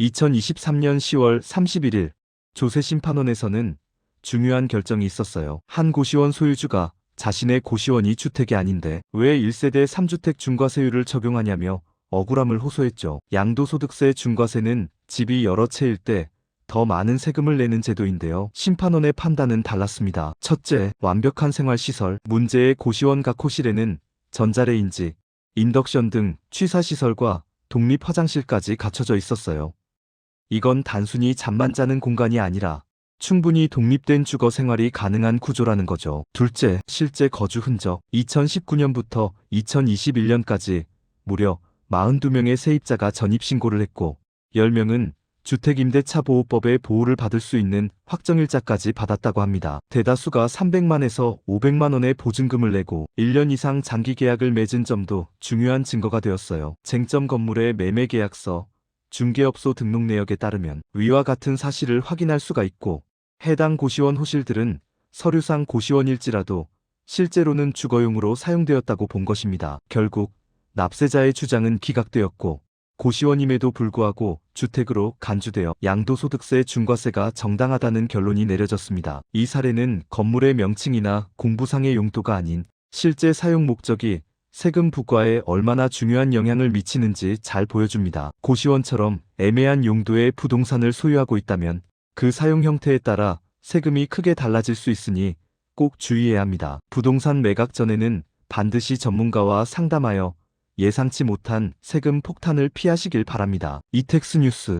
2023년 10월 31일 조세 심판원에서는 중요한 결정이 있었어요. 한 고시원 소유주가 자신의 고시원이 주택이 아닌데 왜 1세대 3주택 중과세율을 적용하냐며 억울함을 호소했죠. 양도소득세 중과세는 집이 여러 채일 때 더 많은 세금을 내는 제도인데요. 심판원의 판단은 달랐습니다. 첫째, 완벽한 생활시설. 문제의 고시원 각 호실에는 전자레인지, 인덕션 등 취사시설과 독립 화장실까지 갖춰져 있었어요. 이건 단순히 잠만 자는 공간이 아니라 충분히 독립된 주거 생활이 가능한 구조라는 거죠. 둘째, 실제 거주 흔적. 2019년부터 2021년까지 무려 42명의 세입자가 전입 신고를 했고 10명은 주택임대차보호법의 보호를 받을 수 있는 확정일자까지 받았다고 합니다. 대다수가 300만에서 500만 원의 보증금을 내고 1년 이상 장기 계약을 맺은 점도 중요한 증거가 되었어요. 쟁점 건물의 매매 계약서, 중개업소 등록 내역에 따르면 위와 같은 사실을 확인할 수가 있고 해당 고시원 호실들은 서류상 고시원일지라도 실제로는 주거용으로 사용되었다고 본 것입니다. 결국 납세자의 주장은 기각되었고 고시원임에도 불구하고 주택으로 간주되어 양도소득세 중과세가 정당하다는 결론이 내려졌습니다. 이 사례는 건물의 명칭이나 공부상의 용도가 아닌 실제 사용 목적이 세금 부과에 얼마나 중요한 영향을 미치는지 잘 보여줍니다. 고시원처럼 애매한 용도의 부동산을 소유하고 있다면 그 사용 형태에 따라 세금이 크게 달라질 수 있으니 꼭 주의해야 합니다. 부동산 매각 전에는 반드시 전문가와 상담하여 예상치 못한 세금 폭탄을 피하시길 바랍니다. 이텍스 뉴스